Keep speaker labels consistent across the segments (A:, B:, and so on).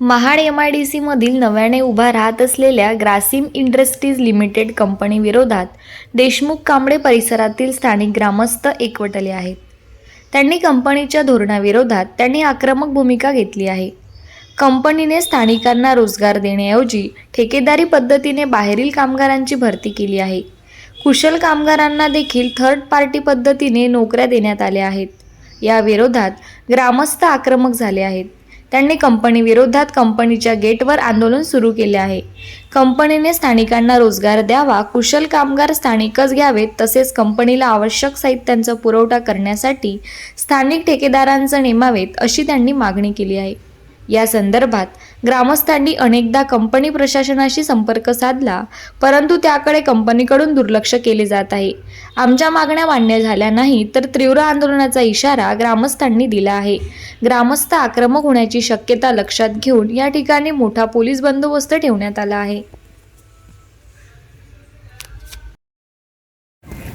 A: Mahad M I D सीमधील नव्याने उभा राहत असलेल्या ग्रासिम इंडस्ट्रीज लिमिटेड कंपनीविरोधात देशमुख कांबळे परिसरातील स्थानिक ग्रामस्थ एकवटले आहेत. त्यांनी कंपनीच्या धोरणाविरोधात त्यांनी आक्रमक भूमिका घेतली आहे. कंपनीने स्थानिकांना रोजगार देण्याऐवजी ठेकेदारी पद्धतीने बाहेरील कामगारांची भरती केली आहे. कुशल कामगारांना देखील थर्ड पार्टी पद्धतीने नोकऱ्या देण्यात आल्या आहेत. या विरोधात ग्रामस्थ आक्रमक झाले आहेत. त्यांनी कंपनी विरोधात कंपनीच्या गेटवर आंदोलन सुरू केले आहे. कंपनीने स्थानिकांना रोजगार द्यावा कुशल कामगार स्थानिकच घ्यावेत तसेच कंपनीला आवश्यक साहित्यांचा पुरवठा करण्यासाठी स्थानिक ठेकेदारांचं नेमावेत अशी त्यांनी मागणी केली आहे. या संदर्भात ग्रामस्थांनी अनेकदा कंपनी प्रशासनाशी संपर्क साधला परंतु त्याकडे कंपनीकडून दुर्लक्ष केले जात आहे. आमच्या मागण्या मान्य झाल्या नाही तर तीव्र आंदोलनाचा इशारा ग्रामस्थांनी दिला आहे. ग्रामस्थ आक्रमक होण्याची शक्यता लक्षात घेऊन या ठिकाणी मोठा पोलीस बंदोबस्त ठेवण्यात आला आहे.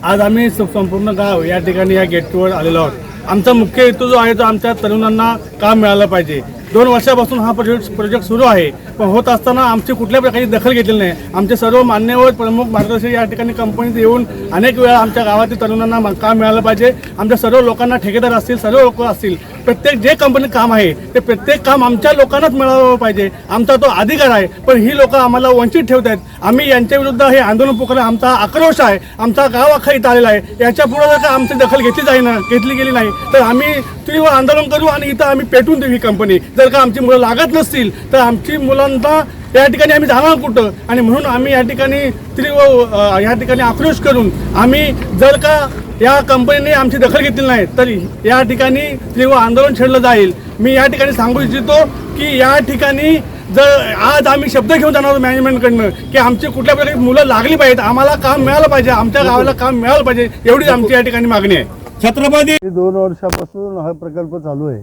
B: आज आम्ही संपूर्ण गाव या ठिकाणी या गेटवर आलेलो आहोत. आमचा मुख्य हेतू जो आहे तो आमच्या तरुणांना काम मिळालं पाहिजे. दोन वर्षापासून हा प्रोजेक्ट प्रोजेक्ट सुरू आहे. पण होत असताना आमची कुठल्या प्रकारची दखल घेतली नाही. आमचे सर्व मान्यवर प्रमुख मार्गदर्शक या ठिकाणी कंपनीत येऊन अनेक वेळा आमच्या गावातील तरुणांना काम मिळालं पाहिजे. आमच्या सर्व लोकांना ठेकेदार असतील सर्व लोक असतील प्रत्येक जे कंपनीत काम आहे ते प्रत्येक काम आमच्या लोकांनाच मिळालं पाहिजे. आमचा तो अधिकार आहे पण ही लोक आम्हाला वंचित ठेवत आहेत. आम्ही यांच्या विरुद्ध हे आंदोलन पुकारलं. आमचा आक्रोश आहे आमचा गाव अख्खा इथं आलेला आहे. याच्यापुढे जर का आमची दखल घेतली जाई ना घेतली गेली नाही तर आम्ही तीव्र आंदोलन करू आणि इथं आम्ही पेटून देऊ ही कंपनी जर का आमची मुलं लागत नसतील तर आमची मुलांना या ठिकाणी आम्ही जाणार कुठं? आणि म्हणून आम्ही या ठिकाणी तीव्र अ, या ठिकाणी आक्रोश करून आम्ही जर का या कंपनीने आमची दखल घेतली नाही तर या ठिकाणी तीव्र आंदोलन छेडलं जाईल. मी या ठिकाणी सांगू इच्छितो की या ठिकाणी जर आज आम्ही शब्द घेऊन जाणार मॅनेजमेंटकडनं की आमची कुठल्या प्रकारे मुलं लागली पाहिजेत आम्हाला काम मिळालं पाहिजे आमच्या गावाला काम मिळालं पाहिजे एवढीच आमची या ठिकाणी मागणी आहे. छत्रपती
C: दोन वर्षापासून हा प्रकल्प चालू आहे.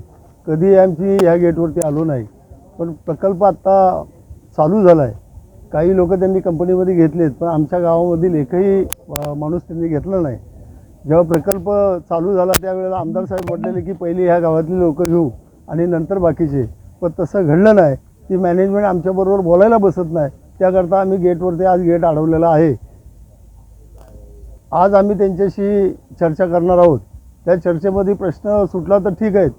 C: कधी आमची ह्या गेटवरती आलो नाही. पण प्रकल्प आत्ता चालू झाला आहे काही लोक त्यांनी कंपनीमध्ये घेतलेत पण आमच्या गावामधील एकही माणूस त्यांनी घेतला नाही. जेव्हा प्रकल्प चालू झाला त्यावेळेला आमदार साहेब म्हटलेले की पहिले ह्या गावातली लोक घेऊ आणि नंतर बाकीचे. पण तसं घडलं नाही. ती मॅनेजमेंट आमच्याबरोबर बोलायला बसत नाही. त्याकरता आम्ही गेटवरती आज गेट अडवलेला आहे. आज आम्ही त्यांच्याशी चर्चा करणार आहोत. त्या चर्चेमध्ये प्रश्न सुटला तर ठीक आहेत.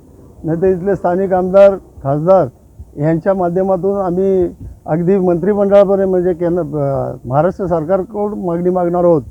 C: नाही तर इथले स्थानिक आमदार खासदार यांच्या माध्यमातून आम्ही अगदी मंत्रिमंडळापर्यंत म्हणजे केंद्र महाराष्ट्र सरकारकडून मागणी मागणार आहोत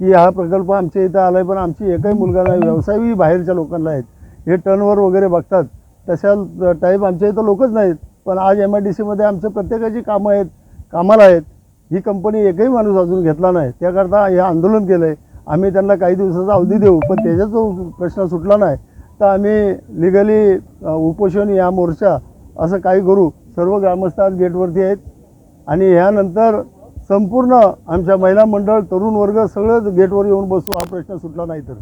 C: की हा प्रकल्प आमच्या इथं आला आहे पण आमची एकही मुलगा नाही. व्यवसायही बाहेरच्या लोकांना आहेत. हे टर्नवर वगैरे बघतात. तशा टाईप आमच्या इथं लोकच नाहीत. पण आज एम आय डी सीमध्ये आमचं प्रत्येकाची कामं आहेत कामाला आहेत. ही कंपनी एकही माणूस अजून घेतला नाही. त्याकरता हे आंदोलन केलं आहे आम्ही त्यांना काही दिवसाचा अवधी देऊ पण त्याचा जो प्रश्न सुटला नाही तर आम्ही लिगली उपोषण या मोर्चा असं काही करू. सर्व ग्रामस्थ आज गेटवरती आहेत. आणि ह्यानंतर संपूर्ण आमच्या महिला मंडळ तरुण वर्ग सगळंच गेटवर येऊन बसू हा प्रश्न सुटला नाही तर.